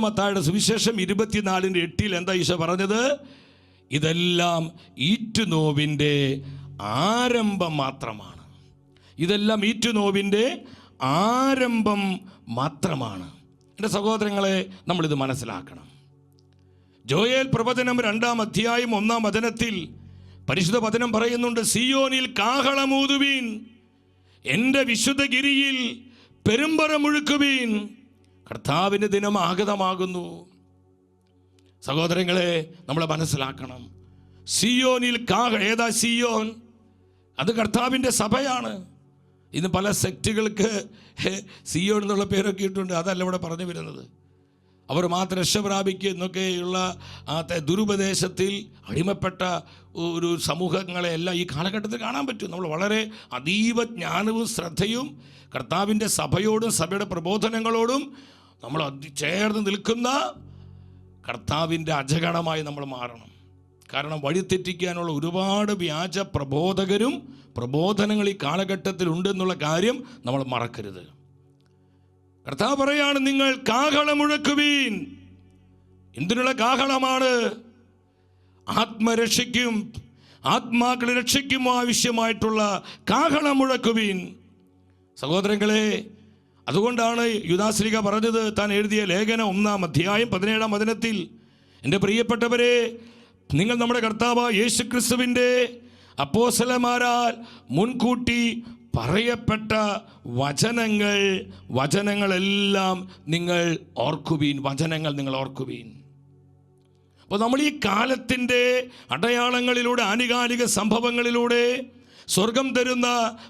മത്തായുടെ സുവിശേഷം ഇരുപത്തിനാലിന്റെ എട്ടിൽ എന്താ ഈശോ പറഞ്ഞത്? ഇതെല്ലാം ഈറ്റുനോവിന്റെ ആരംഭം മാത്രമാണ്. ഇതെല്ലാം ഈറ്റുനോവിന്റെ ആരംഭം മാത്രമാണ്. എന്റെ സഹോദരങ്ങളെ നമ്മളിത് മനസ്സിലാക്കണം. ജോയേൽ പ്രവചനം രണ്ടാം അധ്യായം ഒന്നാം വചനത്തിൽ പരിശുദ്ധ വചനം പറയുന്നുണ്ട് സിയോനിൽ കാഹളമൂതുവീൻ എന്റെ വിശുദ്ധഗിരിയിൽ പെരുമ്പറ മുഴുക്കുവീൻ കർത്താവിന്റെ ദിനം ആഗതമാകുന്നു. സഹോദരങ്ങളെ നമ്മൾ മനസ്സിലാക്കണം. സിയോനിൽ കാഹ ഏതാ സിയോൻ? അത് കർത്താവിന്റെ സഭയാണ്. ഇന്ന് പല സെക്റ്റുകൾക്ക് സിയോൺ എന്നുള്ള പേരൊക്കെ ഇട്ടുണ്ട് അതല്ല ഇവിടെ പറഞ്ഞു വരുന്നത്. അവർ മാത്രം രക്ഷ പ്രാപിക്കുക എന്നൊക്കെയുള്ള ആ ദുരുപദേശത്തിൽ അടിമപ്പെട്ട ഒരു സമൂഹങ്ങളെ എല്ലാം ഈ കാലഘട്ടത്തിൽ കാണാൻ പറ്റും. നമ്മൾ വളരെ അതീവ ജ്ഞാനവും ശ്രദ്ധയും കർത്താവിന്റെ സഭയോടും സഭയുടെ പ്രബോധനങ്ങളോടും നമ്മൾ ചേർന്ന് നിൽക്കുന്ന കർത്താവിന്റെ അജഗണമായി നമ്മൾ മാറണം. കാരണം വഴിതെറ്റിക്കാനുള്ള ഒരുപാട് വ്യാജ പ്രബോധകരും പ്രബോധനങ്ങൾ ഈ കാലഘട്ടത്തിൽ ഉണ്ടെന്നുള്ള കാര്യം നമ്മൾ മറക്കരുത്. കർത്താവ് പറയാണ് നിങ്ങൾ കാഹളം മുഴക്കുവീൻ എന്തിനുള്ള കാഹളമാണ്? ആത്മരക്ഷയ്ക്കും ആത്മാക്കളെ രക്ഷയ്ക്കും ആവശ്യമായിട്ടുള്ള കാഹളം മുഴക്കുവീൻ സഹോദരങ്ങളെ അതുകൊണ്ടാണ് യുദാശ്രീക പറഞ്ഞത് താൻ എഴുതിയ ലേഖനം ഒന്നാം അധ്യായം പതിനേഴാം വചനത്തിൽ. എന്റെ പ്രിയപ്പെട്ടവരെ നിങ്ങൾ നമ്മുടെ കർത്താവ് യേശു ക്രിസ്തുവിന്റെ അപ്പോസലമാരാൽ മുൻകൂട്ടി പറയപ്പെട്ട വചനങ്ങൾ വചനങ്ങളെല്ലാം നിങ്ങൾ ഓർക്കുവീൻ വചനങ്ങൾ നിങ്ങൾ ഓർക്കുവീൻ. അപ്പോൾ നമ്മൾ ഈ കാലത്തിന്റെ അടയാളങ്ങളിലൂടെ ആനുകാലിക സംഭവങ്ങളിലൂടെ സ്വർഗം തരുന്ന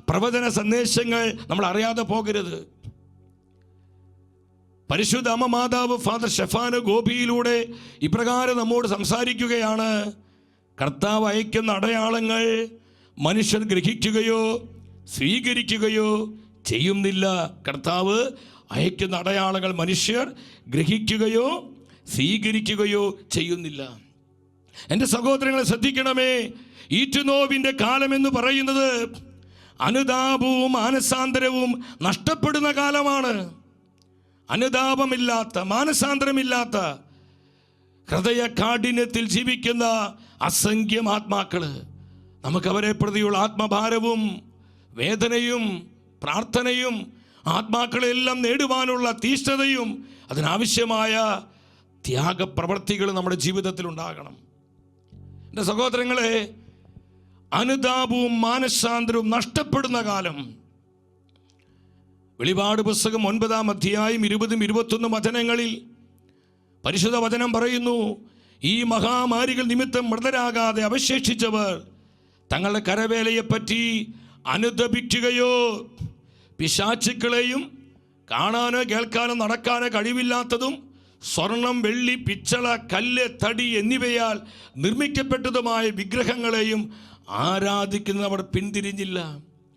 പ്രവചന സന്ദേശങ്ങൾ നമ്മൾ അറിയാതെ പോകരുത്. പരിശുദ്ധ അമ്മ മാതാവ് ഫാദർ ഷെഫാന് ഗോപിയിലൂടെ ഇപ്രകാരം നമ്മോട് സംസാരിക്കുകയാണ്. കർത്താവ് അയക്കുന്ന അടയാളങ്ങൾ മനുഷ്യർ ഗ്രഹിക്കുകയോ സ്വീകരിക്കുകയോ ചെയ്യുന്നില്ല. കർത്താവ് അയക്കുന്ന അടയാളങ്ങൾ മനുഷ്യർ ഗ്രഹിക്കുകയോ സ്വീകരിക്കുകയോ ചെയ്യുന്നില്ല. എന്റെ സഹോദരങ്ങളെ ശ്രദ്ധിക്കണമേ ഈറ്റുനോവിന്റെ കാലമെന്ന് പറയുന്നത് അനുതാപവും മാനസാന്തരവും നഷ്ടപ്പെടുന്ന കാലമാണ്. അനുതാപമില്ലാത്ത മാനസാന്തരമില്ലാത്ത ഹൃദയ കാഠിന്യത്തിൽ ജീവിക്കുന്ന അസംഖ്യം ആത്മാക്കൾ നമുക്കവരെ പ്രതിയുള്ള ആത്മഭാരവും വേദനയും പ്രാർത്ഥനയും ആത്മാക്കളെല്ലാം നേടുവാനുള്ള തീഷ്ണതയും അതിനാവശ്യമായ ത്യാഗപ്രവർത്തികൾ നമ്മുടെ ജീവിതത്തിൽ ഉണ്ടാകണം എന്റെ സഹോദരങ്ങളെ അനുതാപവും മാനസാന്തരവും നഷ്ടപ്പെടുന്ന കാലം വെളിപാട് പുസ്തകം ഒൻപതാം അധ്യായം ഇരുപതും ഇരുപത്തൊന്നും വചനങ്ങളിൽ പരിശുദ്ധ വചനം പറയുന്നു ഈ മഹാമാരികൾ നിമിത്തം മൃതരാകാതെ അവശേഷിച്ചവർ തങ്ങളുടെ കരവേലയെപ്പറ്റി അനുദപിക്കുകയോ പിശാച്ചുക്കളെയും കാണാനോ കേൾക്കാനോ നടക്കാനോ കഴിവില്ലാത്തതും സ്വർണം വെള്ളി പിച്ചള കല്ല് തടി എന്നിവയാൽ നിർമ്മിക്കപ്പെട്ടതുമായ വിഗ്രഹങ്ങളെയും ആരാധിക്കുന്നവർ പിന്തിരിഞ്ഞില്ല.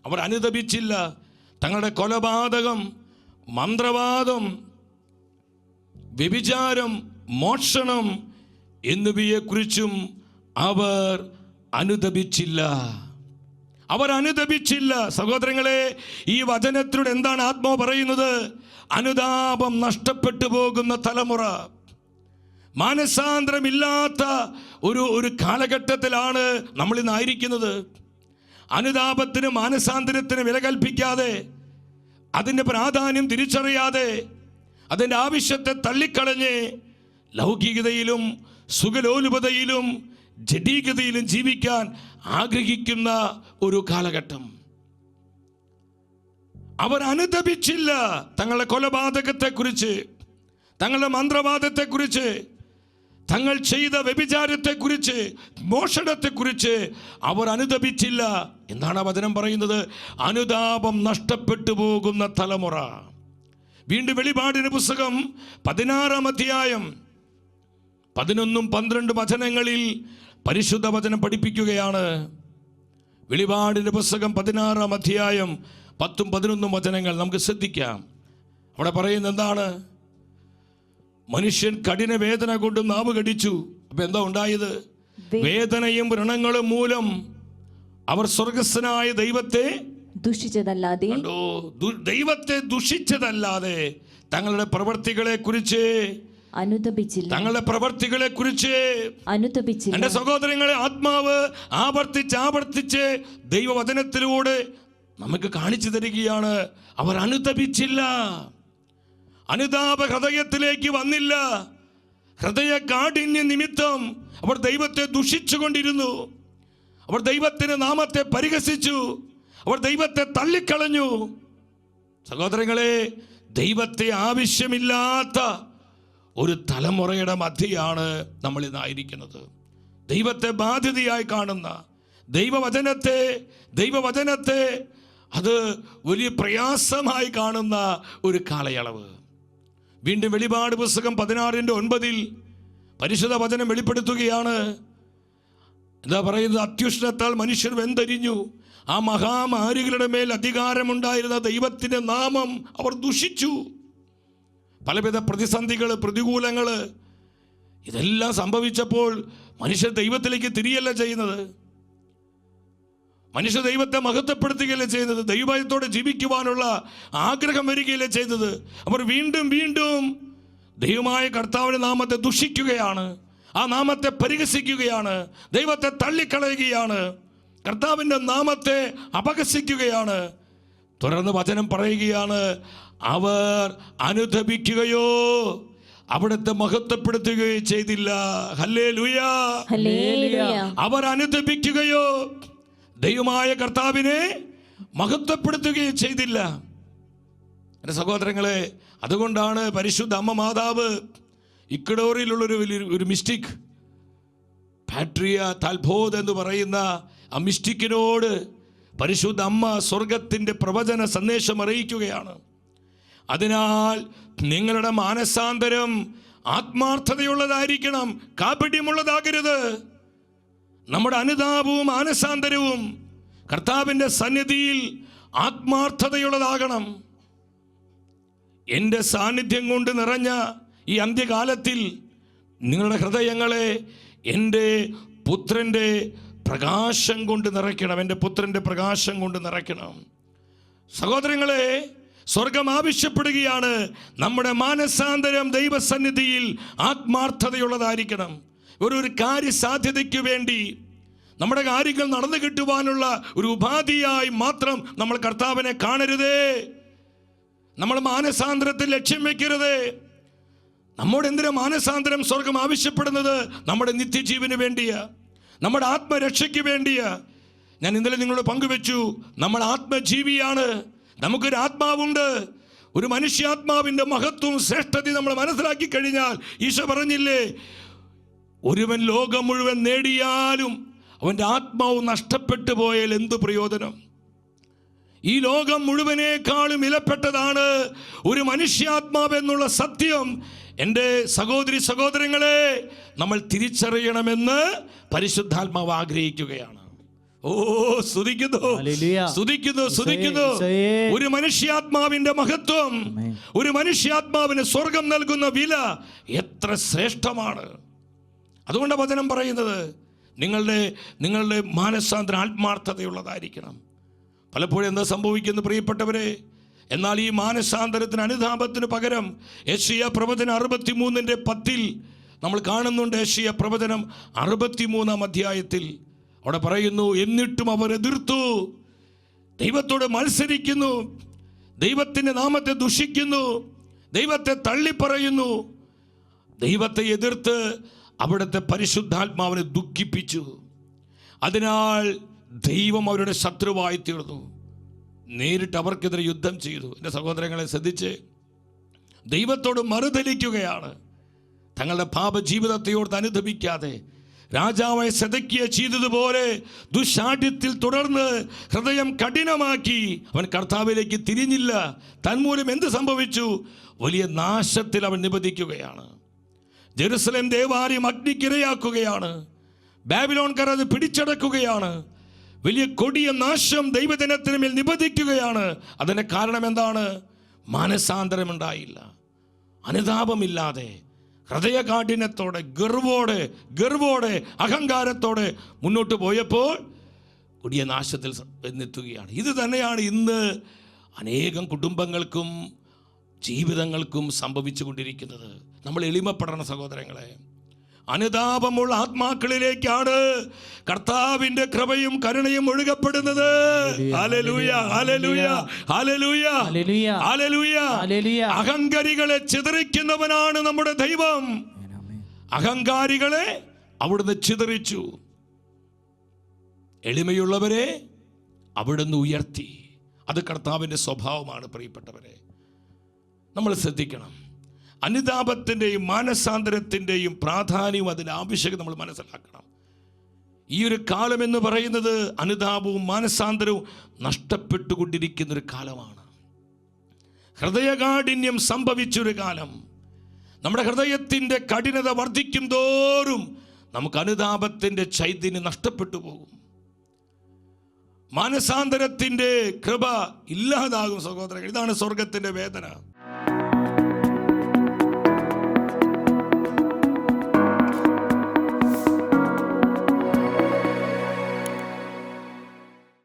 അവർ അനുദപിച്ചില്ല. തങ്ങളുടെ കൊലപാതകം മന്ത്രവാദം വ്യഭിചാരം മോഷണം എന്നിവയെക്കുറിച്ചും അവർ അനുദപിച്ചില്ല. അവർ അനുദപിച്ചില്ല. സഹോദരങ്ങളെ ഈ വചനത്തിലൂടെ എന്താണ് ആത്മാവ് പറയുന്നത്? അനുതാപം നഷ്ടപ്പെട്ടു പോകുന്ന തലമുറ. മാനസാന്തരമില്ലാത്ത ഒരു ഒരു കാലഘട്ടത്തിലാണ് നമ്മൾ ഇന്നായിരിക്കുന്നത് അനുതാപത്തിന് മാനസാന്തരത്തിന് വില കൽപ്പിക്കാതെ അതിന്റെ പ്രാധാന്യം തിരിച്ചറിയാതെ അതിന്റെ ആവശ്യത്തെ തള്ളിക്കളഞ്ഞ് ലൗകികതയിലും സുഖലോലുപതയിലും ജഡീകതയിലും ജീവിക്കാൻ ആഗ്രഹിക്കുന്ന ഒരു കാലഘട്ടം. അവർ അനുദപിച്ചില്ല തങ്ങളുടെ കൊലപാതകത്തെക്കുറിച്ച് തങ്ങളുടെ മന്ത്രവാദത്തെക്കുറിച്ച്. തങ്ങൾ ചെയ്ത വ്യഭിചാരത്തെക്കുറിച്ച് മോഷണത്തെക്കുറിച്ച് അവർ അനുദപിച്ചില്ല. എന്നാണ് ആ വചനം പറയുന്നത്? അനുതാപം നഷ്ടപ്പെട്ടു പോകുന്ന തലമുറ. വീണ്ടും വെളിപാടിന് പുസ്തകം പതിനാറാം അധ്യായം പതിനൊന്നും പന്ത്രണ്ട് വചനങ്ങളിൽ പരിശുദ്ധ വചനം പഠിപ്പിക്കുകയാണ്. വെളിപാടിന്റെ പുസ്തകം പതിനാറാം അധ്യായം പത്തും പതിനൊന്നും വചനങ്ങൾ നമുക്ക് ശ്രദ്ധിക്കാം. അവിടെ പറയുന്നത് എന്താണ്? മനുഷ്യൻ കഠിന വേദന കൊണ്ട് നാവ് കടിച്ചു. അപ്പൊ എന്താ ഉണ്ടായത്? വേദനയും വ്രണങ്ങളും മൂലം അവർ സ്വർഗസ്വനായ ദൈവത്തെ ദുഷിച്ചതല്ലാതെ ദൈവത്തെ ദുഷിച്ചതല്ലാതെ തങ്ങളുടെ പ്രവർത്തികളെ കുറിച്ച് അനുതപിച്ചില്ല. തങ്ങളുടെ പ്രവർത്തികളെ കുറിച്ച് അനുതപിച്ചില്ല. എന്റെ സഹോദരങ്ങളെ ആത്മാവ് ആവർത്തിച്ച് ആവർത്തിച്ച് ദൈവവചനത്തിലൂടെ നമുക്ക് കാണിച്ചു തരികയാണ്. അവർ അനുതപിച്ചില്ല. അനുതാപ ഹൃദയത്തിലേക്ക് വന്നില്ല. ഹൃദയ കാഠിന്യ നിമിത്തം അവർ ദൈവത്തെ ദുഷിച്ചുകൊണ്ടിരുന്നു. അവർ ദൈവത്തിന് നാമത്തെ പരിഹസിച്ചു. അവർ ദൈവത്തെ തള്ളിക്കളഞ്ഞു. സഹോദരങ്ങളെ ദൈവത്തെ ആവശ്യമില്ലാത്ത ഒരു തലമുറയുടെ മധ്യയാണ് നമ്മൾ ഇന്നായിരിക്കുന്നത് ദൈവത്തെ ബാധ്യതയായി കാണുന്ന ദൈവവചനത്തെ ദൈവവചനത്തെ അത് വലിയ പ്രയാസമായി കാണുന്ന ഒരു കാലയളവ്. വീണ്ടും വെളിപാട് പുസ്തകം പതിനാറിന്റെ ഒൻപതിൽ പരിശുദ്ധ വചനം വെളിപ്പെടുത്തുകയാണ്. എന്താ പറയുന്നത്? അത്യുഷ്ണത്താൽ മനുഷ്യർ വെന്തരിഞ്ഞു. ആ മഹാമാരികളുടെ മേൽ അധികാരമുണ്ടായിരുന്ന ദൈവത്തിന്റെ നാമം അവർ ദുഷിച്ചു. പലവിധ പ്രതിസന്ധികൾ പ്രതികൂലങ്ങൾ ഇതെല്ലാം സംഭവിച്ചപ്പോൾ മനുഷ്യർ ദൈവത്തിലേക്ക് തിരിയല്ല ചെയ്യുന്നത്. മനുഷ്യ ദൈവത്തെ മഹത്വപ്പെടുത്തുകയല്ലേ ചെയ്യുന്നത് ദൈവത്തോടെ ജീവിക്കുവാനുള്ള ആഗ്രഹം വരികയല്ലേ ചെയ്തത്? അവർ വീണ്ടും വീണ്ടും ദൈവമായ കർത്താവിന്റെ നാമത്തെ ദുഷിക്കുകയാണ്. ആ നാമത്തെ പരിഹസിക്കുകയാണ്. ദൈവത്തെ തള്ളിക്കളയുകയാണ്. കർത്താവിന്റെ നാമത്തെ അപഹസിക്കുകയാണ്. തുടർന്ന് വചനം പറയുകയാണ് അവർ അനുദപിക്കുകയോ അവിടുത്തെ മഹത്വപ്പെടുത്തുകയോ ചെയ്തില്ല. ഹല്ലേ ലുയാ അവർ അനുദപിക്കുകയോ ദൈവമായ കർത്താവിനെ മഹത്വപ്പെടുത്തുകയും ചെയ്തില്ല. എന്റെ സഹോദരങ്ങളെ അതുകൊണ്ടാണ് പരിശുദ്ധ അമ്മ മാതാവ് ഇക്കഡോറിലുള്ളൊരു വലിയൊരു ഒരു മിസ്റ്റിക് പാട്രിയ താൽബോധ് എന്ന് പറയുന്ന ആ മിസ്റ്റിക്കിനോട് പരിശുദ്ധ അമ്മ സ്വർഗത്തിന്റെ പ്രവചന സന്ദേശം അറിയിക്കുകയാണ്. അതിനാൽ നിങ്ങളുടെ മാനസാന്തരം ആത്മാർത്ഥതയുള്ളതായിരിക്കണം കാപട്യമുള്ളതാകരുത്. നമ്മുടെ അനുതാപവും മാനസാന്തരവും കർത്താവിന്റെ സന്നിധിയിൽ ആത്മാർത്ഥതയുള്ളതാകണം. എന്റെ സാന്നിധ്യം കൊണ്ട് നിറഞ്ഞ ഈ അന്ത്യകാലത്തിൽ നിങ്ങളുടെ ഹൃദയങ്ങളെ എന്റെ പുത്രന്റെ പ്രകാശം കൊണ്ട് നിറയ്ക്കണം. എന്റെ പുത്രന്റെ പ്രകാശം കൊണ്ട് നിറയ്ക്കണം. സഹോദരങ്ങളെ സ്വർഗം ആവശ്യപ്പെടുകയാണ്. നമ്മുടെ മാനസാന്തരം ദൈവസന്നിധിയിൽ ആത്മാർത്ഥതയുള്ളതായിരിക്കണം. ഒരു ഒരു കാര്യസാധ്യതയ്ക്ക് വേണ്ടി നമ്മുടെ കാര്യങ്ങൾ നടന്നു കിട്ടുവാനുള്ള ഒരു ഉപാധിയായി മാത്രം നമ്മൾ കർത്താവിനെ കാണരുതേ. നമ്മൾ മാനസാന്തരത്തിൽ ലക്ഷ്യം വെക്കരുത്. നമ്മുടെ എന്തിനാ മാനസാന്തരം സ്വർഗം ആവശ്യപ്പെടുന്നത്? നമ്മുടെ നിത്യജീവന് വേണ്ടിയാ. നമ്മുടെ ആത്മരക്ഷയ്ക്ക് വേണ്ടിയാ. ഞാൻ ഇന്നലെ നിങ്ങളോട് പങ്കുവെച്ചു. നമ്മൾ ആത്മജീവിയാണ്. നമുക്കൊരു ആത്മാവുണ്ട്. ഒരു മനുഷ്യാത്മാവിന്റെ മഹത്വവും ശ്രേഷ്ഠതയും നമ്മൾ മനസ്സിലാക്കി കഴിഞ്ഞാൽ ഈശോ പറഞ്ഞില്ലേ ഒരുവൻ ലോകം മുഴുവൻ നേടിയാലും അവന്റെ ആത്മാവ് നഷ്ടപ്പെട്ടു പോയാൽ എന്തു പ്രയോജനം ഈ ലോകം മുഴുവനേക്കാളും വിലപ്പെട്ടതാണ് ഒരു മനുഷ്യാത്മാവ് എന്നുള്ള സത്യം എന്റെ സഹോദരി സഹോദരങ്ങളെ നമ്മൾ തിരിച്ചറിയണമെന്ന് പരിശുദ്ധാത്മാവ് ആഗ്രഹിക്കുകയാണ് ഓ സ്തുതിക്കുന്നു. സ്തുതിക്കുന്നു സ്തുതിക്കുന്നു. ഒരു മനുഷ്യാത്മാവിന്റെ മഹത്വം. ഒരു മനുഷ്യാത്മാവിന് സ്വർഗം നൽകുന്ന വില എത്ര ശ്രേഷ്ഠമാണ് അതുകൊണ്ട് വചനം പറയുന്നത്. നിങ്ങളുടെ നിങ്ങളുടെ മാനസാന്തരം ആത്മാർത്ഥതയുള്ളതായിരിക്കണം. പലപ്പോഴും എന്താ സംഭവിക്കുന്നു പ്രിയപ്പെട്ടവരെ? എന്നാൽ ഈ മാനസാന്തരത്തിന് അനുതാപത്തിന് പകരം ഏഷ്യ പ്രവചനം അറുപത്തി മൂന്നിന്റെ പത്തിൽ നമ്മൾ കാണുന്നുണ്ട് ഏഷ്യ പ്രവചനം അറുപത്തിമൂന്നാം അധ്യായത്തിൽ. അവിടെ പറയുന്നു എന്നിട്ടും അവർ എതിർത്തു. ദൈവത്തോട് മത്സരിക്കുന്നു. ദൈവത്തിന്റെ നാമത്തെ ദുഷിക്കുന്നു. ദൈവത്തെ തള്ളിപ്പറയുന്നു. ദൈവത്തെ എതിർത്ത് അവിടുത്തെ പരിശുദ്ധാത്മാവിനെ ദുഃഖിപ്പിച്ചു. അതിനാൽ ദൈവം അവരുടെ ശത്രുവായി തീർന്നു. നേരിട്ട് അവർക്കെതിരെ യുദ്ധം ചെയ്തു. എന്റെ സഹോദരങ്ങളെ ശ്രദ്ധിച്ച്. ദൈവത്തോട് മറുതലിക്കുകയാണ് തങ്ങളുടെ പാപ ജീവിതത്തെയോട് അനുദപിക്കാതെ. രാജാവായ സെതക്കിയ ചെയ്തതുപോലെ ദുശാഠ്യത്തിൽ തുടർന്ന് ഹൃദയം കഠിനമാക്കി. അവൻ കർത്താവിലേക്ക് തിരിഞ്ഞില്ല. തന്മൂലം എന്ത് സംഭവിച്ചു? വലിയ നാശത്തിൽ അവൻ നിബന്ധിക്കുകയാണ് ജെറുസലേം ദേവാലയം അഗ്നിക്കിരയാക്കുകയാണ്. ബാബിലോൺകാർ അത് പിടിച്ചടക്കുകയാണ്. വലിയ കൊടിയ നാശം ദൈവദിനത്തിന് മേൽ നിബന്ധിക്കുകയാണ്. അതിന് കാരണം എന്താണ്? മാനസാന്തരമുണ്ടായില്ല. അനുതാപമില്ലാതെ ഹൃദയകാഠിന്യത്തോടെ ഗർവോടെ ഗർവോടെ അഹങ്കാരത്തോടെ മുന്നോട്ട് പോയപ്പോൾ കൊടിയ നാശത്തിൽ എന്നെത്തുകയാണ്. ഇത് തന്നെയാണ് ഇന്ന് അനേകം കുടുംബങ്ങൾക്കും ജീവിതങ്ങൾക്കും സംഭവിച്ചു കൊണ്ടിരിക്കുന്നത്. നമ്മൾ എളിമപ്പെടണം സഹോദരങ്ങളെ. അനുതാപമുള്ള ആത്മാക്കളിലേക്കാണ് കർത്താവിന്റെ കൃപയും കരുണയും ഒഴുകപ്പെടുന്നത്. അഹങ്കാരികളെ ചിതറിക്കുന്നവനാണ് നമ്മുടെ ദൈവം. അഹങ്കാരികളെ അവിടുന്ന് ചിതറിച്ചു. എളിമയുള്ളവരെ അവിടുന്ന് ഉയർത്തി. അത് കർത്താവിന്റെ സ്വഭാവമാണ് പ്രിയപ്പെട്ടവരെ. നമ്മൾ ശ്രദ്ധിക്കണം. അനുതാപത്തിന്റെയും മാനസാന്തരത്തിന്റെയും പ്രാധാന്യവും അതിന്റെ ആവശ്യകത നമ്മൾ മനസ്സിലാക്കണം. ഈ ഒരു കാലം എന്ന് പറയുന്നത് അനുതാപവും മാനസാന്തരവും നഷ്ടപ്പെട്ടുകൊണ്ടിരിക്കുന്ന ഒരു കാലമാണ്. ഹൃദയകാഠിന്യം സംഭവിച്ചൊരു കാലം. നമ്മുടെ ഹൃദയത്തിന്റെ കഠിനത വർദ്ധിക്കും തോറും നമുക്ക് അനുതാപത്തിന്റെ ചൈതന്യം നഷ്ടപ്പെട്ടു പോകും. മാനസാന്തരത്തിന്റെ കൃപ ഇല്ലാതാകും സഹോദരങ്ങൾ ഇതാണ് സ്വർഗത്തിന്റെ വേദന.